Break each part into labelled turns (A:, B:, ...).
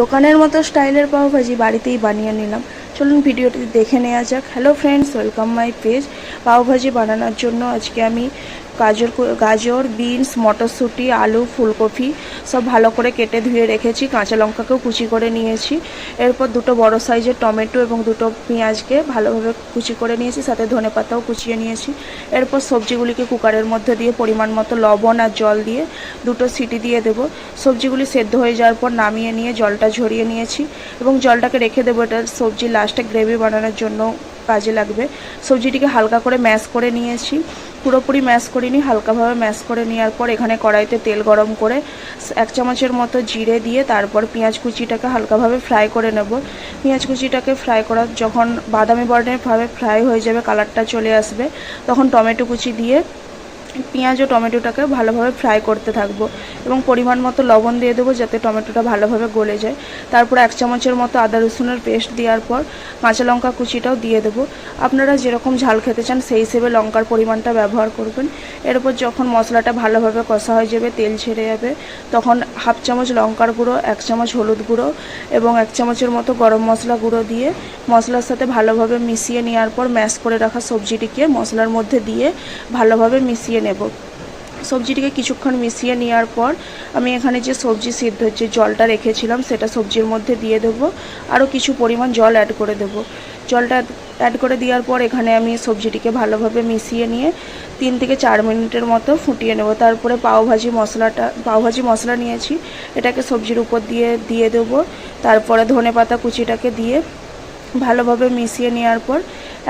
A: দোকানের মতো স্টাইলের পাওভাজি বাড়িতেই বানিয়ে নিলাম। চলুন ভিডিওটি দেখে নেওয়া যাক। Hello friends welcome my page pav bhaji বানানোর জন্য আজকে আমি গাজর গাজর বিনস মটরশুঁটি, আলু, ফুলকপি সব ভালো করে কেটে ধুয়ে রেখেছি, কাঁচা লঙ্কাকেও কুচি করে নিয়েছি। এরপর দুটো বড় সাইজের টমেটো এবং দুটো পেঁয়াজকে ভালোভাবে কুচি করে নিয়েছি, সাথে ধনে পাতাও কুচিয়ে নিয়েছি। এরপর সবজিগুলিকে কুকারের মধ্যে দিয়ে পরিমাণ মতো লবণ আর জল দিয়ে দুটো সিটি দিয়ে দেবো। সবজিগুলি সেদ্ধ হয়ে যাওয়ার পর নামিয়ে নিয়ে জলটা ঝরিয়ে নিয়েছি এবং জলটাকে রেখে দেবো এটা সবজি লাস্টে গ্রেভি বানানোর জন্য। কাজে লাগবে। সবজিটিকে হালকা করে ম্যাশ করে নিয়েছি। পুরোপুরি ম্যাশ করিনি, হালকাভাবে ম্যাশ করে নেওয়ার পর এখানে কড়াইতে তেল গরম করে এক চামচের মতো জিরে দিয়ে তারপর পেঁয়াজ কুচিটাকে হালকাভাবে ফ্রাই করে নেব। পেঁয়াজ কুচিটাকে ফ্রাই করার যখন বাদামি বর্ণের ভাবে ফ্রাই হয়ে যাবে, কালারটা চলে আসবে, তখন টমেটো কুচি দিয়ে পেঁয়াজ ও টমেটোটাকে ভালোভাবে ফ্রাই করতে থাকব এবং পরিমাণ মতো লবণ দিয়ে দেবো যাতে টমেটোটা ভালোভাবে গলে যায়। তারপর এক চামচের মতো আদা রসুনের পেস্ট দেওয়ার পর কাঁচা লঙ্কা কুচিটাও দিয়ে দেবো। আপনারা যেরকম ঝাল খেতে চান সেই হিসেবে লঙ্কার পরিমাণটা ব্যবহার করবেন। এরপর যখন মশলাটা ভালোভাবে কষা হয়ে যাবে, তেল ছেড়ে যাবে, তখন হাফ চামচ লঙ্কার গুঁড়ো, এক চামচ হলুদ গুঁড়ো এবং এক চামচের মতো গরম মশলা গুঁড়ো দিয়ে মশলার সাথে ভালোভাবে মিশিয়ে নেওয়ার পর ম্যাশ করে রাখা সবজিটিকে মশলার মধ্যে দিয়ে ভালোভাবে মিশিয়ে নেব। সবজিটিকে কিছুক্ষণ মিশিয়ে নেওয়ার পর আমি এখানে যে সবজি সিদ্ধ যে জলটা রেখেছিলাম, সেটা সবজির মধ্যে দিয়ে দেবো। আরও কিছু পরিমাণ জল অ্যাড করে দেবো। জলটা অ্যাড করে দেওয়ার পর এখানে আমি সবজিটিকে ভালোভাবে মিশিয়ে নিয়ে তিন থেকে চার মিনিটের মতো ফুটিয়ে নেব। তারপরে পাওভাজি মশলাটা পাওভাজি মশলা নিয়েছি, এটাকে সবজির উপর দিয়ে দিয়ে দেবো। তারপরে ধনে পাতা কুচিটাকে দিয়ে ভালোভাবে মিশিয়ে নেওয়ার পর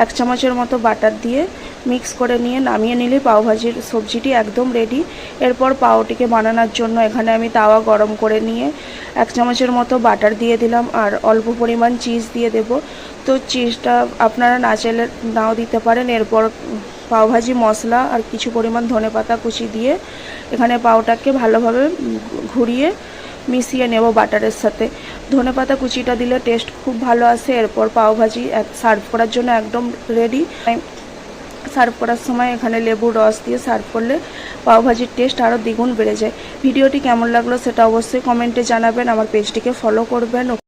A: এক চামচের মতো বাটার দিয়ে মিক্স করে নিয়ে নামিয়ে নিলে পাওভাজির সবজিটি একদম রেডি এরপর পাওটিকে বানানোর জন্য এখানে আমি তাওয়া গরম করে নিয়ে এক চামচের মতো বাটার দিয়ে দিলাম আর অল্প পরিমাণ চিজ দিয়ে দেব। তো চিজটা আপনারা না চাইলে নাও দিতে পারেন। এরপর পাওভাজি মশলা আর কিছু পরিমাণ ধনে পাতা কুচি দিয়ে এখানে পাওটাকে ভালোভাবে ঘুরিয়ে মিশিয়ে নেব বাটারের সাথে। ধনে পাতা কুচিটা দিলে টেস্ট খুব ভালো আসে। এরপর পাওভাজি সার্ভ করার জন্য একদম রেডি সার্ভ করার সময় এখানে লেবুর রস দিয়ে সার্ভ করলে পাওভাজির টেস্ট আরও দ্বিগুণ বেড়ে যায়। ভিডিওটি কেমন লাগল সেটা অবশ্যই কমেন্টে জানাবেন। আমার পেজটিকে ফলো করবেন।